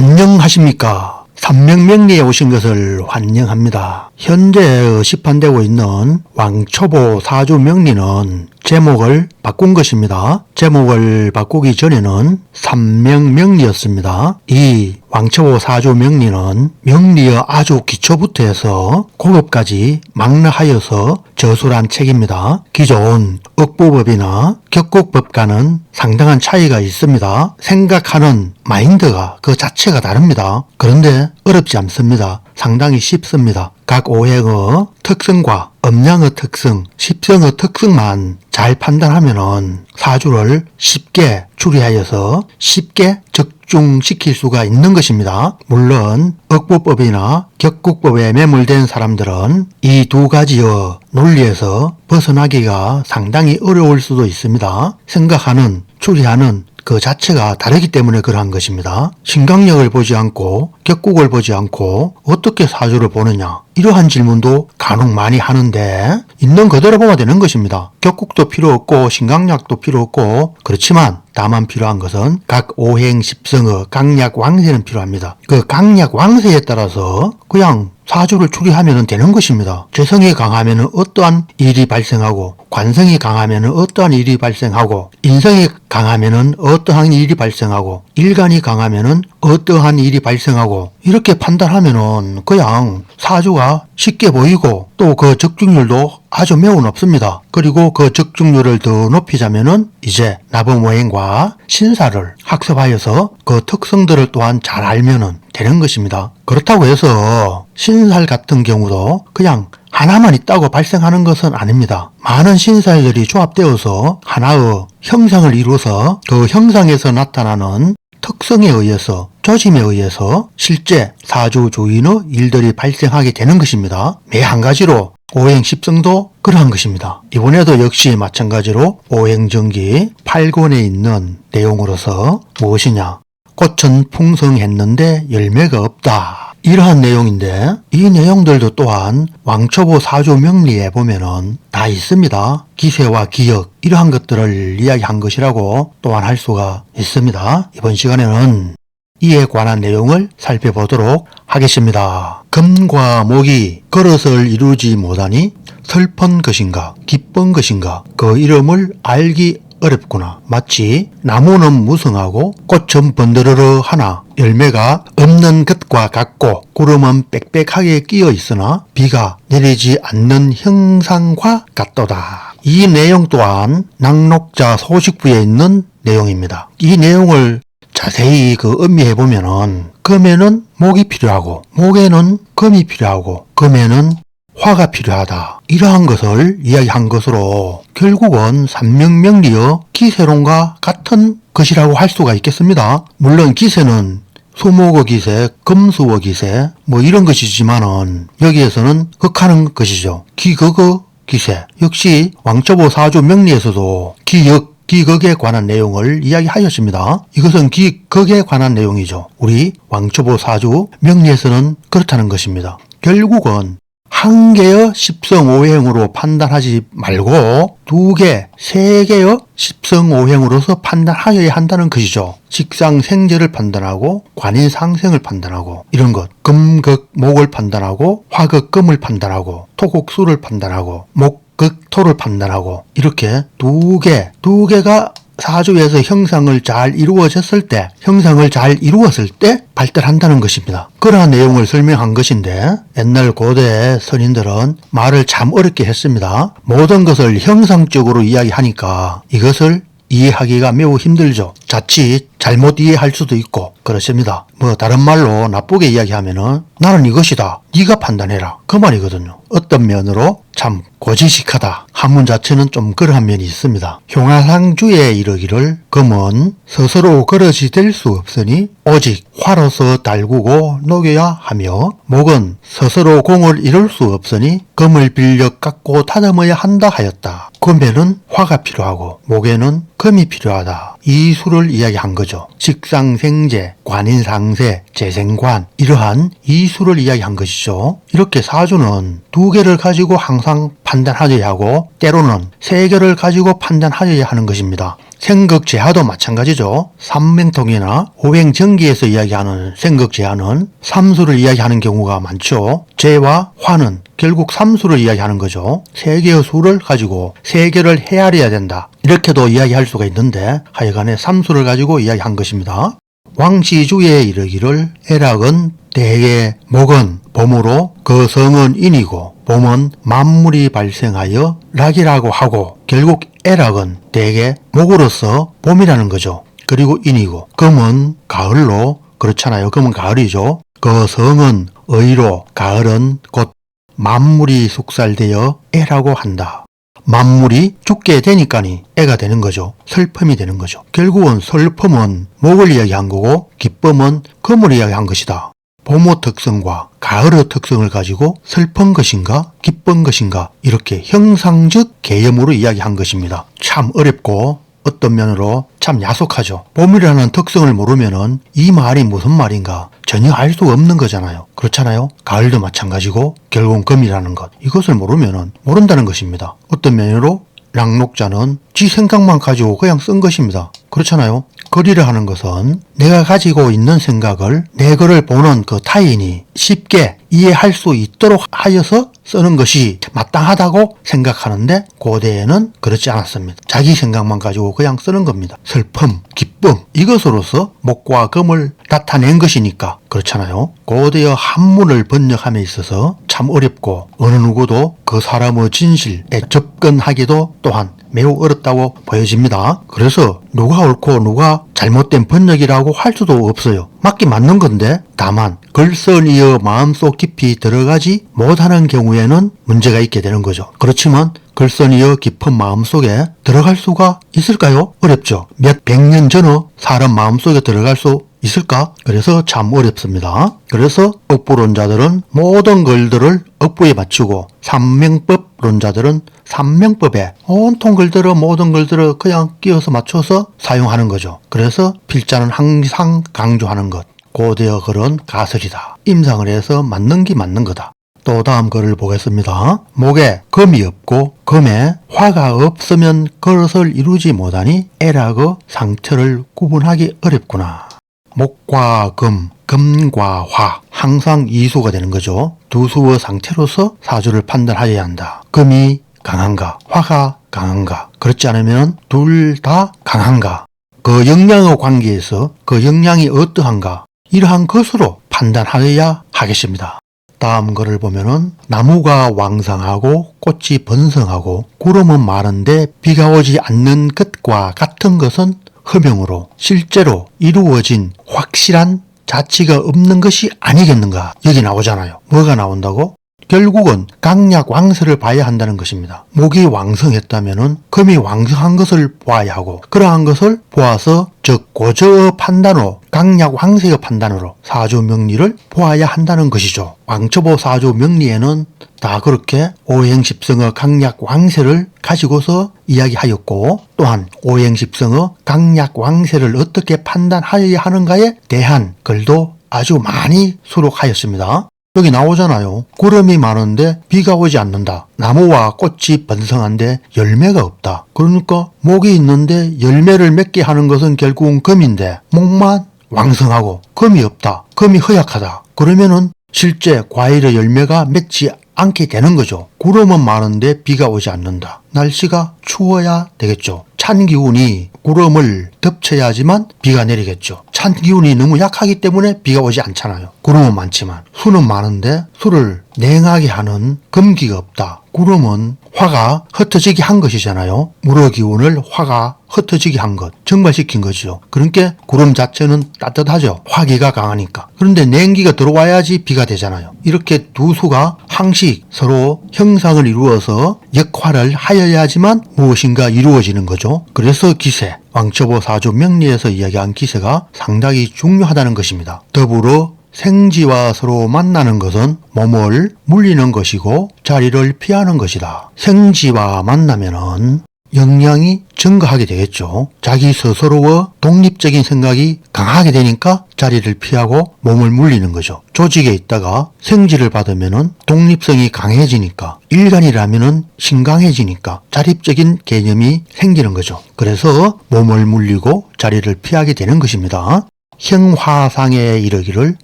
안녕하십니까. 삼명명리에 오신 것을 환영합니다. 현재 시판되고 있는 왕초보 사주 명리는 제목을 바꾼 것입니다. 제목을 바꾸기 전에는 삼명명리였습니다. 이 왕초보 사주 명리는 명리의 아주 기초부터 해서 고급까지 망라하여서 저술한 책입니다. 기존 억부법이나 격국법과는 상당한 차이가 있습니다. 생각하는 마인드가 그 자체가 다릅니다. 그런데 어렵지 않습니다. 상당히 쉽습니다. 각 오행의 특성과 음양의 특성, 십성의 특성만 잘 판단하면은 사주를 쉽게 추리하여서 쉽게 적중시킬 수가 있는 것입니다. 물론 억부법이나 격국법에 매몰된 사람들은 이 두 가지의 논리에서 벗어나기가 상당히 어려울 수도 있습니다. 생각하는, 추리하는 그 자체가 다르기 때문에 그러한 것입니다. 신강력을 보지 않고 격국을 보지 않고 어떻게 사주를 보느냐 이러한 질문도 간혹 많이 하는데 있는 그대로 보면 되는 것입니다. 격국도 필요 없고 신강약도 필요 없고 그렇지만 다만 필요한 것은 각 오행 십성의 강약 왕세는 필요합니다. 그 강약 왕세에 따라서 그냥 사주를 추리하면 되는 것입니다. 재성이 강하면 어떠한 일이 발생하고 관성이 강하면 어떠한 일이 발생하고 인성이 강하면 어떠한 일이 발생하고 일간이 강하면 어떠한 일이 발생하고 이렇게 판단하면은 그냥 사주가 쉽게 보이고 또 그 적중률도 아주 매우 높습니다. 그리고 그 적중률을 더 높이자면은 이제 나범오행과 신사를 학습하여서 그 특성들을 또한 잘 알면은 되는 것입니다. 그렇다고 해서 신살 같은 경우도 그냥 하나만 있다고 발생하는 것은 아닙니다. 많은 신살들이 조합되어서 하나의 형상을 이루어서 그 형상에서 나타나는 특성에 의해서 조짐에 의해서 실제 사주 주인의 일들이 발생하게 되는 것입니다. 매 한 가지로 오행 십성도 그러한 것입니다. 이번에도 역시 마찬가지로 오행전기 8권에 있는 내용으로서 무엇이냐 꽃은 풍성했는데 열매가 없다. 이러한 내용인데 이 내용들도 또한 왕초보 사주 명리에 보면은 다 있습니다. 기세와 기억 이러한 것들을 이야기한 것이라고 또한 할 수가 있습니다. 이번 시간에는 이에 관한 내용을 살펴보도록 하겠습니다. 금과 목이 그릇을 이루지 못하니 슬픈 것인가 기쁜 것인가 그 이름을 알기 어렵구나. 마치 나무는 무성하고 꽃은 번드르르 하나 열매가 없는 것과 같고 구름은 빽빽하게 끼어 있으나 비가 내리지 않는 형상과 같도다. 이 내용 또한 낙록자 소식부에 있는 내용입니다. 이 내용을 자세히 그 음미해 보면은 금에는 목이 필요하고 목에는 금이 필요하고 금에는 화가 필요하다. 이러한 것을 이야기한 것으로 결국은 삼명명리의 기세론과 같은 것이라고 할 수가 있겠습니다. 물론 기세는 수목의 기세, 금수의 기세 뭐 이런 것이지만은 여기에서는 극하는 것이죠. 기극의 기세 역시 왕초보 사주 명리에서도 기역 기극에 관한 내용을 이야기하였습니다. 이것은 기극에 관한 내용이죠. 우리 왕초보 사주 명리에서는 그렇다는 것입니다. 결국은 한 개의 십성오행으로 판단하지 말고 두 개, 세 개의 십성오행으로서 판단하여야 한다는 것이죠. 식상생재를 판단하고 관인상생을 판단하고 이런 것. 금극 목을 판단하고 화극 금을 판단하고 토곡수를 판단하고 목 극 토를 판단하고 이렇게 두 개, 두 개가 사주에서 형상을 잘 이루어졌을 때, 형상을 잘 이루었을 때 발달한다는 것입니다. 그러한 내용을 설명한 것인데 옛날 고대 선인들은 말을 참 어렵게 했습니다. 모든 것을 형상적으로 이야기하니까 이것을 이해하기가 매우 힘들죠. 자칫 잘못 이해할 수도 있고 그렇습니다. 뭐 다른 말로 나쁘게 이야기하면은 나는 이것이다. 네가 판단해라. 그 말이거든요. 어떤 면으로 참 고지식하다. 한문 자체는 좀 그러한 면이 있습니다. 형화상주에 이르기를 금은 스스로 그릇이 될 수 없으니 오직 화로서 달구고 녹여야 하며 목은 스스로 공을 이룰 수 없으니 금을 빌려 깎고 다듬어야 한다 하였다. 금에는 화가 필요하고 목에는 금이 필요하다. 이 수를 이야기한 거죠. 식상생재, 관인상세, 재생관 이러한 이 수를 이야기한 것이죠. 이렇게 사주는 두 개를 가지고 항상 판단하여야 하고 때로는 세계를 가지고 판단하여야 하는 것입니다. 생극제하도 마찬가지죠. 삼명통이나 오행전기에서 이야기하는 생극제하는 삼수를 이야기하는 경우가 많죠. 제와 화는 결국 삼수를 이야기하는 거죠. 세 개의 수를 가지고 세 개를 헤아려야 된다. 이렇게도 이야기할 수가 있는데 하여간에 삼수를 가지고 이야기한 것입니다. 왕시주에 이르기를 애락은 대개 목은 봄으로 그 성은 인이고 봄은 만물이 발생하여 락이라고 하고 결국 애락은 대개 목으로서 봄이라는 거죠. 그리고 인이고 금은 가을로 그렇잖아요. 금은 가을이죠. 그 성은 의로 가을은 곧 만물이 숙살되어 애라고 한다. 만물이 죽게 되니까니 애가 되는 거죠. 슬픔이 되는 거죠. 결국은 슬픔은 목을 이야기한 거고 기쁨은 금을 이야기한 것이다. 봄의 특성과 가을의 특성을 가지고 슬픈 것인가 기쁜 것인가 이렇게 형상적 개념으로 이야기한 것입니다. 참 어렵고 어떤 면으로 참 야속하죠. 봄이라는 특성을 모르면은 이 말이 무슨 말인가 전혀 알 수 없는 거잖아요. 그렇잖아요. 가을도 마찬가지고 결국은 금이라는 것 이것을 모르면은 모른다는 것입니다. 어떤 면으로 랑록자는 지 생각만 가지고 그냥 쓴 것입니다. 그렇잖아요. 글이라 하는 것은 내가 가지고 있는 생각을 내 글을 보는 그 타인이 쉽게 이해할 수 있도록 하여서 쓰는 것이 마땅하다고 생각하는데 고대에는 그렇지 않았습니다. 자기 생각만 가지고 그냥 쓰는 겁니다. 슬픔, 기쁨 이것으로서 목과 금을 나타낸 것이니까 그렇잖아요. 고대의 한문을 번역함에 있어서 참 어렵고 어느 누구도 그 사람의 진실에 접근하기도 또한 매우 어렵다고 보여집니다. 그래서 누가 옳고 누가 잘못된 번역이라고 할 수도 없어요. 맞긴 맞는 건데 다만 글쓴 이어 마음속 깊이 들어가지 못하는 경우에는 문제가 있게 되는 거죠. 그렇지만 글쓴 이어 깊은 마음속에 들어갈 수가 있을까요? 어렵죠. 몇 백 년 전의 사람 마음속에 들어갈 수 있을까? 그래서 참 어렵습니다. 그래서 억부론자들은 모든 글들을 억부에 맞추고 삼명법론자들은 삼명법에 온통 글들을 모든 글들을 그냥 끼워서 맞춰서 사용하는 거죠. 그래서 필자는 항상 강조하는 것. 고대의 글은 가설이다. 임상을 해서 맞는 게 맞는 거다. 또 다음 글을 보겠습니다. 목에 금이 없고 금에 화가 없으면 그릇을 이루지 못하니 애락의 상태를 구분하기 어렵구나. 목과 금, 금과 화 항상 이수가 되는 거죠. 두 수의 상태로서 사주를 판단하여야 한다. 금이 강한가, 화가 강한가. 그렇지 않으면 둘 다 강한가. 그 영양의 관계에서 그 영양이 어떠한가. 이러한 것으로 판단하여야 하겠습니다. 다음 거를 보면은 나무가 왕성하고 꽃이 번성하고 구름은 많은데 비가 오지 않는 것과 같은 것은 허명으로 실제로 이루어진 확실한 자치가 없는 것이 아니겠는가 여기 나오잖아요. 뭐가 나온다고? 결국은 강약 왕세를 봐야 한다는 것입니다. 목이 왕성했다면은 금이 왕성한 것을 보아야 하고 그러한 것을 보아서 즉 고저의 판단으로 강약 왕세의 판단으로 사주 명리를 보아야 한다는 것이죠. 왕초보 사주 명리에는 다 그렇게 오행십성의 강약 왕세를 가지고서 이야기하였고 또한 오행십성의 강약 왕세를 어떻게 판단하여야 하는가에 대한 글도 아주 많이 수록하였습니다. 여기 나오잖아요. 구름이 많은데 비가 오지 않는다. 나무와 꽃이 번성한데 열매가 없다. 그러니까 목이 있는데 열매를 맺게 하는 것은 결국은 금인데 목만 왕성하고 금이 없다. 금이 허약하다. 그러면은 실제 과일의 열매가 맺지 않게 되는 거죠. 구름은 많은데 비가 오지 않는다. 날씨가 추워야 되겠죠. 찬 기운이 구름을 덮쳐야지만 비가 내리겠죠. 찬 기운이 너무 약하기 때문에 비가 오지 않잖아요. 구름은 많지만 수는 많은데 수를 냉하게 하는 금기가 없다. 구름은 화가 흩어지게 한 것이잖아요. 물의 기운을 화가 흩어지게 한 것, 증발시킨 것이죠. 그러니까 구름 자체는 따뜻하죠. 화기가 강하니까. 그런데 냉기가 들어와야지 비가 되잖아요. 이렇게 두 수가 항시 서로 형상을 이루어서 역할을 하여야지만 무엇인가 이루어지는 거죠. 그래서 기세, 왕초보 사주 명리에서 이야기한 기세가 상당히 중요하다는 것입니다. 더불어 생지와 서로 만나는 것은 몸을 물리는 것이고 자리를 피하는 것이다. 생지와 만나면은 역량이 증가하게 되겠죠. 자기 스스로와 독립적인 생각이 강하게 되니까 자리를 피하고 몸을 물리는 거죠. 조직에 있다가 생지를 받으면은 독립성이 강해지니까 일간이라면은 신강해지니까 자립적인 개념이 생기는 거죠. 그래서 몸을 물리고 자리를 피하게 되는 것입니다. 형화상에 이르기를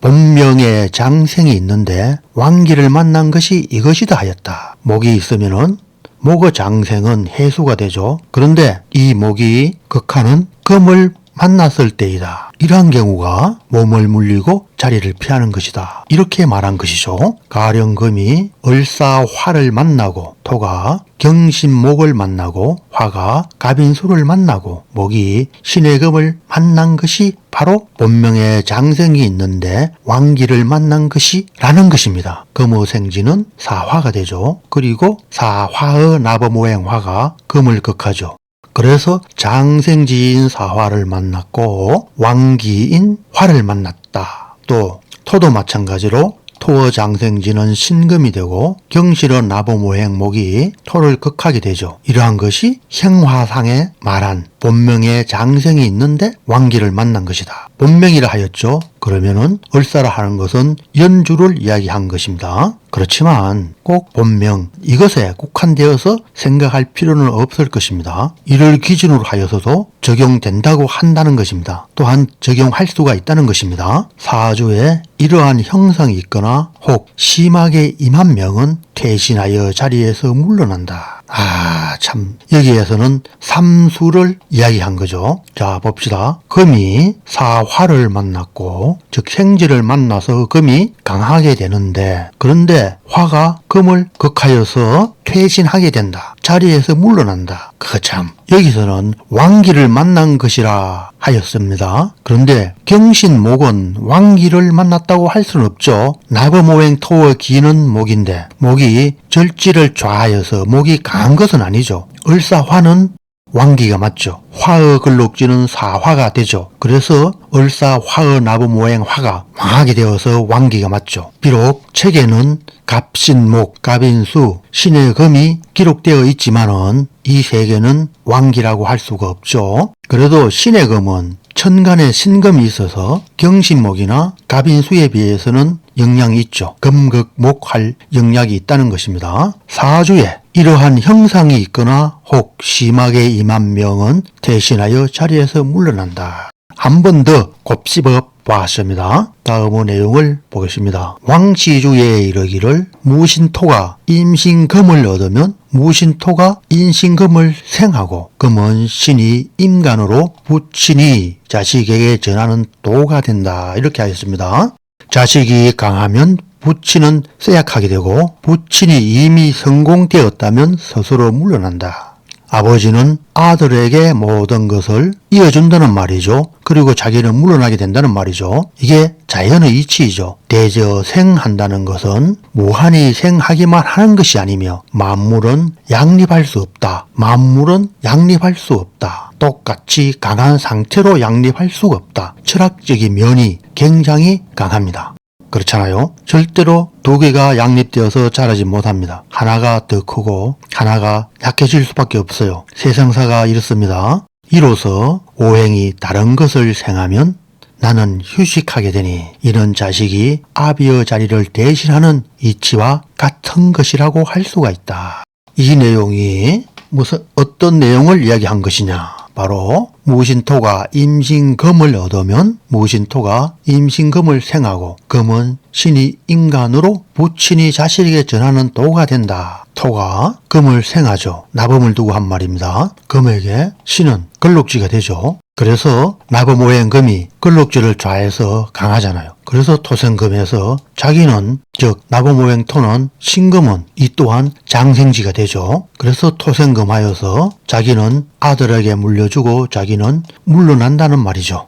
본명에 장생이 있는데 왕기를 만난 것이 이것이다 하였다. 목이 있으면은 목의 장생은 해수가 되죠. 그런데 이 목이 극하는 금을 만났을 때이다. 이러한 경우가 몸을 물리고 자리를 피하는 것이다. 이렇게 말한 것이죠. 가령금이 을사화를 만나고 토가 경신목을 만나고 화가 가빈수를 만나고 목이 신의금을 만난 것이 바로 본명의 장생이 있는데 왕기를 만난 것이 라는 것입니다. 금호생지는 사화가 되죠. 그리고 사화의 나범오행화가 금을 극하죠. 그래서 장생지인 사화를 만났고 왕기인 화를 만났다. 또 토도 마찬가지로 토어 장생지는 신금이 되고 경실어 나보모행목이 토를 극하게 되죠. 이러한 것이 형화상에 말한 본명의 장생이 있는데 왕기를 만난 것이다. 본명이라 하였죠. 그러면은 을사라 하는 것은 연주를 이야기한 것입니다. 그렇지만 꼭 본명 이것에 국한되어서 생각할 필요는 없을 것입니다. 이를 기준으로 하여서도 적용된다고 한다는 것입니다. 또한 적용할 수가 있다는 것입니다. 사주에 이러한 형성이 있거나 혹 심하게 임한 명은 퇴신하여 자리에서 물러난다. 아, 참. 여기에서는 삼수를 이야기한 거죠. 자, 봅시다. 금이 사화를 만났고, 즉 생지를 만나서 금이 강하게 되는데, 그런데 화가 금을 극하여서 퇴진하게 된다. 자리에서 물러난다. 그 참. 여기서는 왕기를 만난 것이라 하였습니다. 그런데 경신목은 왕기를 만났다고 할 수는 없죠. 나범오행 토의 기는 목인데 목이 절지를 좌하여서 목이 강한 것은 아니죠. 을사화는 왕기가 맞죠. 화의 근록지는 사화가 되죠. 그래서 을사 화의 나범오행 화가 망하게 되어서 왕기가 맞죠. 비록 책에는 갑신목, 갑인수, 신의 금이 기록되어 있지만은 이 세 개는 왕기라고 할 수가 없죠. 그래도 신의 금은 천간에 신금이 있어서 경신목이나 갑인수에 비해서는 영향이 있죠. 금극목할 영향이 있다는 것입니다. 사주에 이러한 형상이 있거나 혹 심하게 임한 명은 대신하여 자리에서 물러난다. 한 번 더 곱씹어 보았습니다. 다음의 내용을 보겠습니다. 왕시주에 이르기를 무신토가 임신금을 얻으면 무신토가 인신금을 생하고 금은 신이 임간으로 부친이 자식에게 전하는 도가 된다. 이렇게 하였습니다. 자식이 강하면 부친은 쇠약하게 되고 부친이 이미 성공되었다면 스스로 물러난다. 아버지는 아들에게 모든 것을 이어준다는 말이죠. 그리고 자기는 물러나게 된다는 말이죠. 이게 자연의 이치이죠. 대저생한다는 것은 무한히 생하기만 하는 것이 아니며 만물은 양립할 수 없다. 만물은 양립할 수 없다. 똑같이 강한 상태로 양립할 수가 없다. 철학적인 면이 굉장히 강합니다. 그렇잖아요. 절대로 두 개가 양립되어서 자라지 못합니다. 하나가 더 크고 하나가 약해질 수밖에 없어요. 세상사가 이렇습니다. 이로써 오행이 다른 것을 생하면 나는 휴식하게 되니 이런 자식이 아비의 자리를 대신하는 이치와 같은 것이라고 할 수가 있다. 이 내용이 무슨 어떤 내용을 이야기한 것이냐? 바로 무신토가 임신금을 얻으면 무신토가 임신금을 생하고 금은 신이 인간으로 부친이 자식에게 전하는 도가 된다. 토가 금을 생하죠. 나범을 두고 한 말입니다. 금에게 신은 근록지가 되죠. 그래서 나범오행 금이 근록지를 좌해서 강하잖아요. 그래서 토생금에서 자기는 즉 나범오행 토는 신금은 이 또한 장생지가 되죠. 그래서 토생금하여서 자기는 아들에게 물려주고 자기는 물러난다는 말이죠.